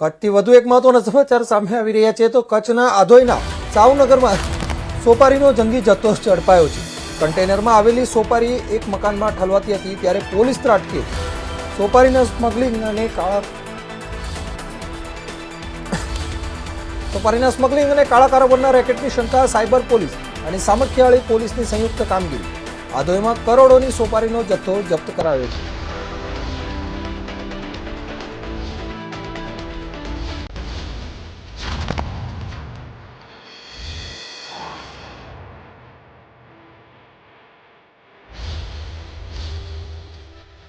કચ્છથી વધુ એક મહત્વના સમાચાર સામે આવી રહ્યા છે, તો કચ્છના આધોઈના સાવનગરમાં સોપારીનો જંગી જથ્થો ઝડપાયો છે. કન્ટેનરમાં આવેલી સોપારી એક મકાનમાં ઠલવાતી હતી, ત્યારે પોલીસ ત્રાટકી. સોપારીના સ્મગલિંગ અને કાળા સોપારીના સ્મગલિંગ અને કાળા કારોબારના રેકેટની શંકા, સાયબર પોલીસ અને સામખિયાળી પોલીસની સંયુક્ત કામગીરી. આધોઈમાં કરોડોની સોપારીનો જથ્થો જપ્ત કરાયો છે.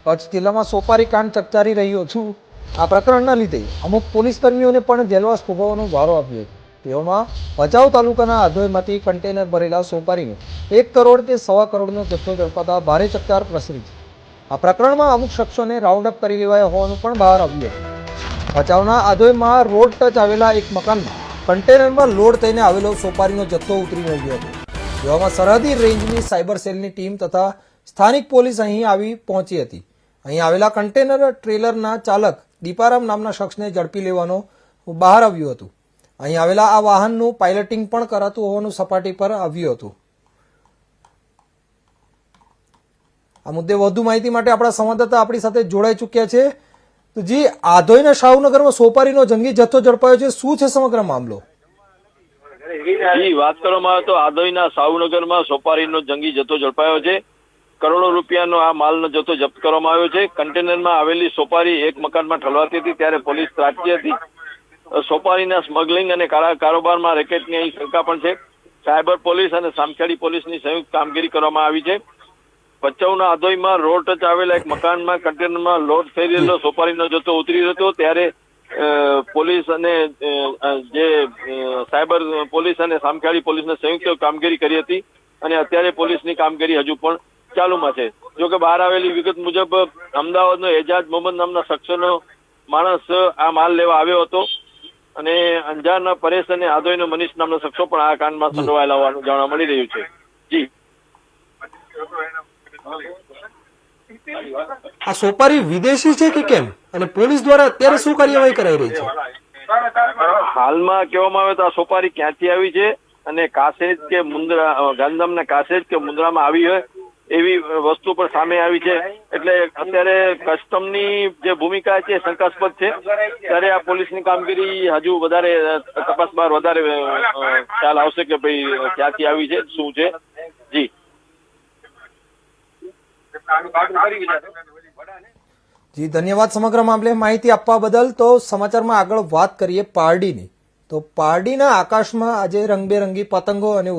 કચ્છ જિલ્લામાં સોપારી કાંડ ચકચારી રહ્યો છું. આ પ્રકરણના લીધે અમુક પોલીસ કર્મીઓને પણ જેલવાસ ભોગવવાનો વારો આવ્યો તેઓમાં ભચાઉ તાલુકાના આધોઈમાંથી કન્ટેનર ભરેલા સોપારીનો એક કરોડ કે સવા કરોડનો જથ્થો ઝડપાતા ભારે ચકચાર પ્રસરી છે. આ પ્રકરણમાં અમુક શખ્સોને રાઉન્ડ અપ કરી લેવાયા હોવાનું પણ બહાર આવ્યું હતું ભચાઉના આધોઈમાં રોડ ટચ આવેલા એક મકાનમાં કન્ટેનરમાં લોડ થઈને આવેલો સોપારીનો જથ્થો ઉતરી રહ્યો હતો. જેવામાં સરહદી રેન્જની સાયબર સેલની ટીમ તથા સ્થાનિક પોલીસ અહીં આવી પહોંચી હતી. અહીં આવેલા કન્ટેનર ટ્રેલરના ચાલક દીપારામ નામના શખ્સને ઝડપી લેવાનો બહાર આવ્યું હતું. અહીં આવેલા આ વાહનનું પાયલટિંગ પણ કરાતું હોવાનું સપાટી પર આવ્યું હતું. આ મુદ્દે વધુ માહિતી માટે આપણા સંવાદદાતા આપણી સાથે જોડાઈ ચૂક્યા છે. તો જી, આધોઈના શાહુનગરમાં સોપારીનો જંગી જથ્થો ઝડપાયો છે. શું છે સમગ્ર મામલો? જી, વાત કરવામાં આવે તો આદોઈના શાહુનગરમાં સોપારીનો જંગી જથ્થો ઝડપાયો છે. કરોડો રૂપિયાનો આ માલનો જથ્થો જપ્ત કરવામાં આવ્યો છે. કન્ટેનરમાં આવેલી સોપારી એક મકાનમાં ઠલવાતી હતી, ત્યારે પોલીસ ત્રાટકી હતી. સોપારીના સ્મગલિંગ અને કારોબારમાં રેકેટની અહીં શંકા પણ છે. સાયબર પોલીસ અને સામખેડી પોલીસની સંયુક્ત કામગીરી કરવામાં આવી છે. ભચાઉના આધોઈમાં રોડ ટચ આવેલા એક મકાનમાં કન્ટેનરમાં લોડ થઈ રહેલો સોપારીનો જથ્થો ઉતરી રહ્યો હતો. ત્યારે પોલીસ અને જે સાયબર પોલીસ અને સામખેડી પોલીસને સંયુક્ત કામગીરી કરી હતી. અને અત્યારે પોલીસની કામગીરી હજુ પણ ચાલુમાં છે. જો કે બહાર આવેલી વિગત મુજબ અમદાવાદનો એજાજ મોહમ્મદ નામના શખ્સનો માણસ આ માલ લેવા આવ્યો હતો અને અંજારના પરેશ અને આદોઈનો મનીષ નામનો શખ્સો પણ આ કાંડમાં સંડોવાયેલા હોવાનું જાણવા મળી રહ્યું છે. જી. આ સોપારી વિદેશી છે કે કેમ? અને પોલીસ દ્વારા અત્યારે શું કાર્યવાહી કરાઈ રહી છે? હાલમાં કહેવામાં આવે તો આ સોપારી ક્યાંથી આવી છે? અને કાસેજ કે મુંદ્રા ગાંધીધામના કાસેજ કે મુંદ્રામાં આવી હોય એવી વસ્તુ પણ સામે આવી છે. એટલે અત્યારે કસ્ટમની જે ભૂમિકા છે શંકાસ્પદ છે. ત્યારે આ પોલીસની કામગીરી હજુ વધારે તપાસ બહાર વધારે ખ્યાલ આવશે કે ભાઈ ક્યાંથી આવી છે શું છે? જી. જી ધન્યવાદ સમગ્ર મામલે માહિતી આપવા બદલ. તો સમાચારમાં આગળ વાત કરીએ પારડીની. તો પારડીના આકાશમાં આજે રંગબેરંગી પતંગો અને